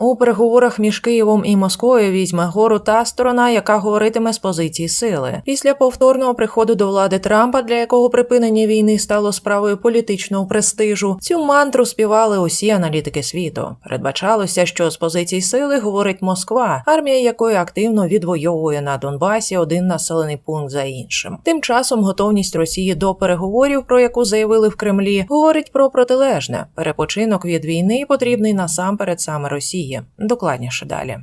У переговорах між Києвом і Москвою візьме гору та сторона, яка говоритиме з позиції сили. Після повторного приходу до влади Трампа, для якого припинення війни стало справою політичного престижу, цю мантру співали усі аналітики світу. Передбачалося, що з позицій сили говорить Москва, армія якої активно відвоює на Донбасі один населений пункт за іншим. Тим часом готовність Росії до переговорів, про яку заявили в Кремлі, говорить про протилежне перепочинок від війни потрібний насамперед саме Росії. Докладніше далі.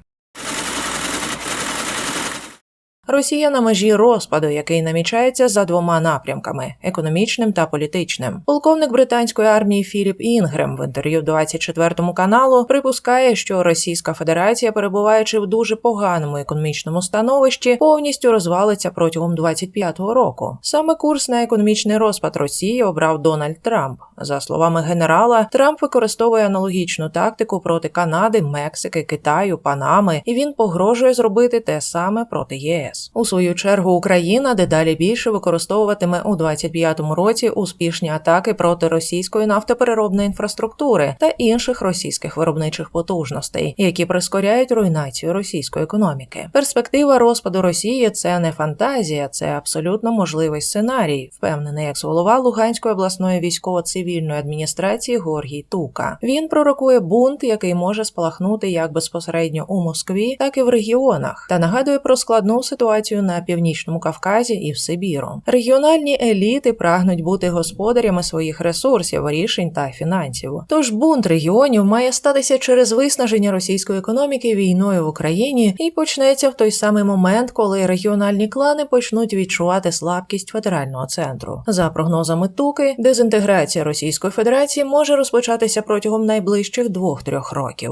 Росія на межі розпаду, який намічається за двома напрямками економічним та політичним. Полковник британської армії Філіп Інгрем в інтерв'ю 24 каналу припускає, що Російська Федерація, перебуваючи в дуже поганому економічному становищі, повністю розвалиться протягом 25-го року. Саме курс на економічний розпад Росії обрав Дональд Трамп. За словами генерала, Трамп використовує аналогічну тактику проти Канади, Мексики, Китаю, Панами, і він погрожує зробити те саме проти ЄС. У свою чергу Україна дедалі більше використовуватиме у 25-му році успішні атаки проти російської нафтопереробної інфраструктури та інших російських виробничих потужностей, які прискоряють руйнацію російської економіки. Перспектива розпаду Росії це не фантазія, це абсолютно можливий сценарій, впевнений екс-голова Луганської обласної військово-цивільної адміністрації Горгій Тука. Він пророкує бунт, який може спалахнути як безпосередньо у Москві, так і в регіонах, та нагадує про складну ситуацію на північному Кавказі і в Сибіру. Регіональні еліти прагнуть бути господарями своїх ресурсів, рішень та фінансів. Тож бунт регіонів має статися через виснаження російської економіки війною в Україні і почнеться в той самий момент, коли регіональні клани почнуть відчувати слабкість федерального центру. За прогнозами Туки, дезінтеграція Російської Федерації може розпочатися протягом найближчих двох-трьох років.